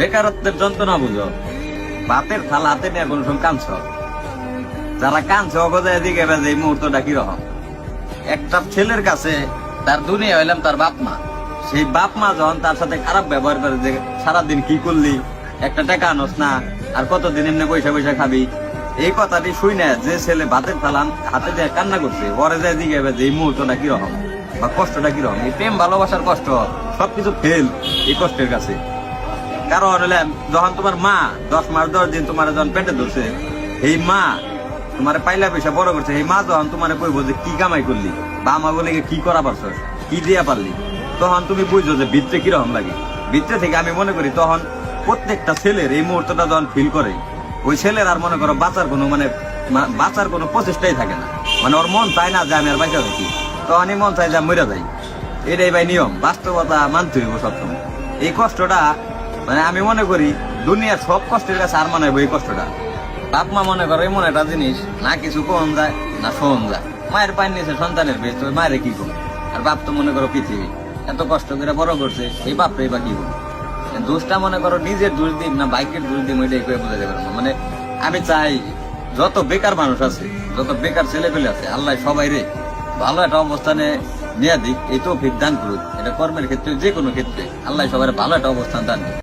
বেকারত্বের যন্ত্রণা বুঝো। ভাতের থালা হাতে নিয়ে কোন সময় কাঁদছ? যারা কাঁদছে, অগজায় দিকে বেজে এই মুহূর্তটা কীরকম একটা ছেলের কাছে তার দুনিয়া হইলাম তার বাপ মা। সেই বাপ মা যখন তার সাথে খারাপ ব্যবহার করে যে সারাদিন কি করলি, একটা টাকা আনস না, আর কতদিন এমনি পয়সা পয়সা খাবি, এই কথাটি শুই না যে ছেলে ভাতের থালা হাতে দিয়ে কান্না করছে পরে যায় দিকে যে এই মুহূর্তটা কীরকম বা কষ্টটা কীরকম এই প্রেম, ভালোবাসার কষ্ট, সবকিছু ফেল এই কষ্টের কাছে। কারণ হলে যখন তোমার মা দশ মাস, দশ দিন তোমার যখন পেটে ধরছে, এই মা তোমার পাইলা পয়সা বড় করছে। এই মা যখন তোমার কইবো যে কি কামাই করলি, বা আমা বলে কি করা পারছ কি দিয়া পারলি, তখন তুমি বুঝছ যে ভিতরে কীরকম লাগে। ভিতরে থেকে আমি মনে করি তখন প্রত্যেকটা ছেলের এই মুহূর্তটা যখন ফিল করে, ওই ছেলের আর মনে করো বাঁচার কোনো মানে মা- বাঁচার কোনো প্রচেষ্টাই থাকে না। মানে ওর মন চায় না যে আমি আর বাইচা থাকি তখনই মন চায় যে মরে যাই। এটাই ভাই নিয়ম, বাস্তবতা মানতে হইব সবসময়। এই কষ্টটা মানে আমি মনে করি দুনিয়ার সব কষ্টের কাছে আর মনে এই কষ্টটা। বাপ মা মনে করো এমন একটা জিনিস, না কিছু কম যায়, না শোন যায়। মায়ের পায়ের নিচে সন্তানের বেশ, তো মায়ের কি কম আর বাপ তো মনে করো পৃথিবী। এত কষ্ট করে বড় করছে, এই বাপরে বা কি কম দোষটা মনে করো নিজের দোষ দিন না বাইকের দোষ দিন ওইটাই করে বোঝাতে পারব। মানে আমি চাই যত বেকার মানুষ আছে, যত বেকার ছেলে পেলে আছে, আল্লাহ সবাই রে, ভালো একটা অবস্থানে নিয়ে দিক, এই তো দান করুক। এটা কর্মের ক্ষেত্রে, যে কোনো ক্ষেত্রে, আল্লাহ সবার ভালো একটা অবস্থান দান করুক।